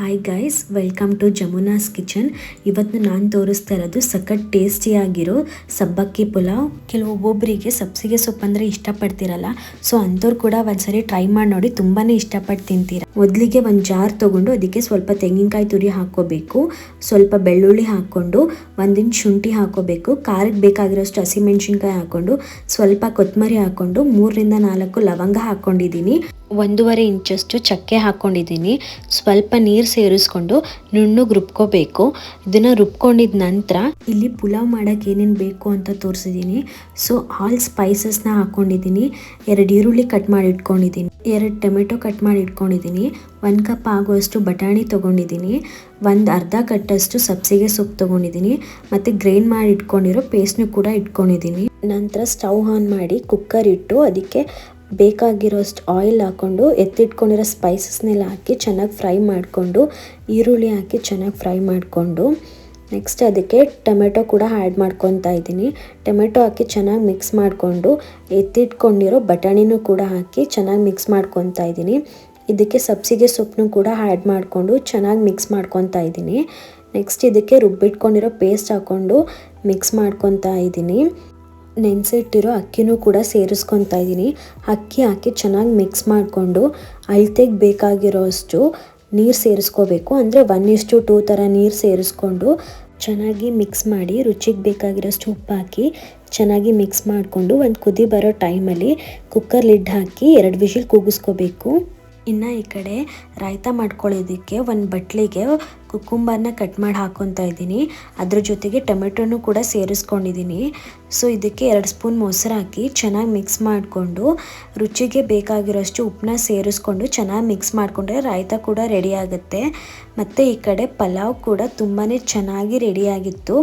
Hi guys welcome to Jamuna's kitchen ಇವತ್ತು ನಾನು ತೋರಿಸ್ತಾ ಇರೋದು ಸಖತ್ ಟೇಸ್ಟಿಯಾಗಿರೋ ಸಬ್ಬಕ್ಕಿ ಪುಲಾವ್. ಕೆಲವೊಬ್ಬೊಬ್ಬರಿಗೆ ಸಬ್ಸಿಗೆ ಸೊಪ್ಪು ಅಂದರೆ ಇಷ್ಟಪಡ್ತಿರಲ್ಲ. ಸೊ ಅಂಥವ್ರು ಕೂಡ ಒಂದ್ಸರಿ ಟ್ರೈ ಮಾಡಿ ನೋಡಿ ತುಂಬಾ ಇಷ್ಟಪಟ್ಟು ತಿಂತೀರ. ಮೊದಲಿಗೆ ಒಂದು ಜಾರ್ ತೊಗೊಂಡು ಅದಕ್ಕೆ ಸ್ವಲ್ಪ ತೆಂಗಿನಕಾಯಿ ತುರಿ ಹಾಕ್ಕೋಬೇಕು. ಸ್ವಲ್ಪ ಬೆಳ್ಳುಳ್ಳಿ ಹಾಕ್ಕೊಂಡು ಒಂದಿನ ಶುಂಠಿ ಹಾಕ್ಕೋಬೇಕು. ಖಾರಕ್ಕೆ ಬೇಕಾಗಿರೋಷ್ಟು ಹಸಿಮೆಣ್ಸಿನ್ಕಾಯಿ ಹಾಕ್ಕೊಂಡು, ಸ್ವಲ್ಪ ಕೊತ್ತಂಬರಿ ಹಾಕ್ಕೊಂಡು ಮೂರರಿಂದ ನಾಲ್ಕು ಲವಂಗ ಹಾಕ್ಕೊಂಡಿದ್ದೀನಿ. ಒಂದೂವರೆ ಇಂಚಷ್ಟು ಚಕ್ಕೆ ಹಾಕ್ಕೊಂಡಿದ್ದೀನಿ ಸ್ವಲ್ಪ ನೀರು ಸೇರಿಸ್ಕೊಂಡು ನುಣ್ಣಗೆ ರುಬ್ಕೋಬೇಕು. ಇದನ್ನು ರುಬ್ಕೊಂಡಿದ ನಂತರ ಇಲ್ಲಿ ಪುಲಾವ್ ಮಾಡೋಕ್ಕೆ ಏನೇನು ಬೇಕು ಅಂತ ತೋರಿಸಿದ್ದೀನಿ ಸೊ ಆಲ್ ಸ್ಪೈಸಸ್ನ ಹಾಕ್ಕೊಂಡಿದ್ದೀನಿ ಎರಡು ಈರುಳ್ಳಿ ಕಟ್ ಮಾಡಿ ಇಟ್ಕೊಂಡಿದ್ದೀನಿ ಎರಡು ಟೊಮೆಟೊ ಕಟ್ ಮಾಡಿ ಇಟ್ಕೊಂಡಿದ್ದೀನಿ ಒಂದು ಕಪ್ ಆಗುವಷ್ಟು ಬಟಾಣಿ ತೊಗೊಂಡಿದ್ದೀನಿ ಒಂದು ಅರ್ಧ ಕಟ್ಟಷ್ಟು ಸಬ್ಸಿಗೆ ಸೊಪ್ಪು ತೊಗೊಂಡಿದ್ದೀನಿ ಮತ್ತು ಗ್ರೈಂಡ್ ಮಾಡಿ ಇಟ್ಕೊಂಡಿರೋ ಪೇಸ್ಟ್ನೂ ಕೂಡ ಇಟ್ಕೊಂಡಿದ್ದೀನಿ ನಂತರ ಸ್ಟವ್ ಆನ್ ಮಾಡಿ ಕುಕ್ಕರ್ ಇಟ್ಟು ಅದಕ್ಕೆ ಬೇಕಾಗಿರೋಷ್ಟು ಆಯಿಲ್ ಹಾಕ್ಕೊಂಡು ಎತ್ತಿಟ್ಕೊಂಡಿರೋ ಸ್ಪೈಸಸ್ನೆಲ್ಲ ಹಾಕಿ ಚೆನ್ನಾಗಿ ಫ್ರೈ ಮಾಡಿಕೊಂಡು, ಈರುಳ್ಳಿ ಹಾಕಿ ಚೆನ್ನಾಗಿ ಫ್ರೈ ಮಾಡಿಕೊಂಡು ನೆಕ್ಸ್ಟ್ ಅದಕ್ಕೆ ಟೊಮೆಟೊ ಕೂಡ ಆ್ಯಡ್ ಮಾಡ್ಕೊತಾ ಇದ್ದೀನಿ. ಟೊಮೆಟೊ ಹಾಕಿ ಚೆನ್ನಾಗಿ ಮಿಕ್ಸ್ ಮಾಡಿಕೊಂಡು, ಎತ್ತಿಟ್ಕೊಂಡಿರೋ ಬಟಾಣಿನೂ ಕೂಡ ಹಾಕಿ ಚೆನ್ನಾಗಿ ಮಿಕ್ಸ್ ಮಾಡ್ಕೊತಾ ಇದ್ದೀನಿ. ಇದಕ್ಕೆ ಸಬ್ಸಿಗೆ ಸೊಪ್ಪನ್ನು ಕೂಡ ಆ್ಯಡ್ ಮಾಡಿಕೊಂಡು ಚೆನ್ನಾಗಿ ಮಿಕ್ಸ್ ಮಾಡ್ಕೊತಾ ಇದ್ದೀನಿ. ನೆಕ್ಸ್ಟ್ ಇದಕ್ಕೆ ರುಬ್ಬಿಟ್ಕೊಂಡಿರೋ ಪೇಸ್ಟ್ ಹಾಕ್ಕೊಂಡು ಮಿಕ್ಸ್ ಮಾಡ್ಕೊತಾ ಇದ್ದೀನಿ. ನೆನೆಸಿಟ್ಟಿರೋ ಅಕ್ಕಿನೂ ಕೂಡ ಸೇರಿಸ್ಕೊತಾ ಇದ್ದೀನಿ. ಅಕ್ಕಿ ಹಾಕಿ ಚೆನ್ನಾಗಿ ಮಿಕ್ಸ್ ಮಾಡಿಕೊಂಡು ಅಳತೆಗೆ ಬೇಕಾಗಿರೋ ಅಷ್ಟು ನೀರು ಸೇರಿಸ್ಕೋಬೇಕು. ಅಂದರೆ ಒನ್ ಇಷ್ಟು ಟೂ ಥರ ನೀರು ಸೇರಿಸ್ಕೊಂಡು ಚೆನ್ನಾಗಿ ಮಿಕ್ಸ್ ಮಾಡಿ ರುಚಿಗೆ ಬೇಕಾಗಿರೋಷ್ಟು ಉಪ್ಪು ಹಾಕಿ ಚೆನ್ನಾಗಿ ಮಿಕ್ಸ್ ಮಾಡಿಕೊಂಡು ಒಂದು ಕುದಿ ಬರೋ ಟೈಮಲ್ಲಿ ಕುಕ್ಕರ್ ಲಿಡ್ ಹಾಕಿ ಎರಡು ವಿಷಿಲ್ ಕೂಗಿಸ್ಕೋಬೇಕು. ಇನ್ನು ಈ ಕಡೆ ರಾಯ್ತ ಮಾಡ್ಕೊಳ್ಳೋದಕ್ಕೆ ಒಂದು ಬಟ್ಲಿಗೆ ಕುಕುಂಬರ್ನ ಕಟ್ ಮಾಡಿ ಹಾಕ್ಕೊತಾ ಇದ್ದೀನಿ. ಅದ್ರ ಜೊತೆಗೆ ಟೊಮೆಟೊನು ಕೂಡ ಸೇರಿಸ್ಕೊಂಡಿದ್ದೀನಿ. ಸೊ, ಇದಕ್ಕೆ ಎರಡು ಸ್ಪೂನ್ ಮೊಸರು ಹಾಕಿ ಚೆನ್ನಾಗಿ ಮಿಕ್ಸ್ ಮಾಡಿಕೊಂಡು ರುಚಿಗೆ ಬೇಕಾಗಿರೋಷ್ಟು ಉಪ್ಪನ್ನ ಸೇರಿಸ್ಕೊಂಡು ಚೆನ್ನಾಗಿ ಮಿಕ್ಸ್ ಮಾಡಿಕೊಂಡ್ರೆ ರಾಯ್ತ ಕೂಡ ರೆಡಿ ಆಗುತ್ತೆ. ಮತ್ತು ಈ ಕಡೆ ಪಲಾವ್ ಕೂಡ ತುಂಬಾ ಚೆನ್ನಾಗಿ ರೆಡಿಯಾಗಿತ್ತು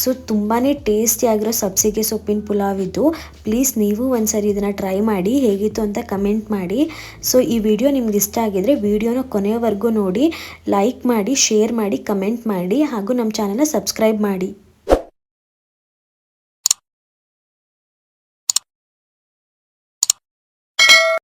ಸೊ ತುಂಬಾ ಟೇಸ್ಟಿಯಾಗಿರೋ ಸಬ್ಸಿಗೆ ಸೊಪ್ಪಿನ ಪುಲಾವ್ ಇದು. ಪ್ಲೀಸ್ ನೀವು ಒಂದ್ಸರಿ ಇದನ್ನು ಟ್ರೈ ಮಾಡಿ, ಹೇಗಿತ್ತು ಅಂತ ಕಮೆಂಟ್ ಮಾಡಿ. ಸೊ ಈ ವಿಡಿಯೋ ನಿಮ್ಗೆ ಇಷ್ಟ ಆಗಿದ್ರೆ ವಿಡಿಯೋನ ಕೊನೆಯವರೆಗೂ ನೋಡಿ ಲೈಕ್ ಮಾಡಿ ಶೇರ್ ಮಾಡಿ ಕಮೆಂಟ್ ಮಾಡಿ, ಹಾಗೂ ನಮ್ಮ ಚಾನಲ್ನ ಸಬ್ಸ್ಕ್ರೈಬ್ ಮಾಡಿ.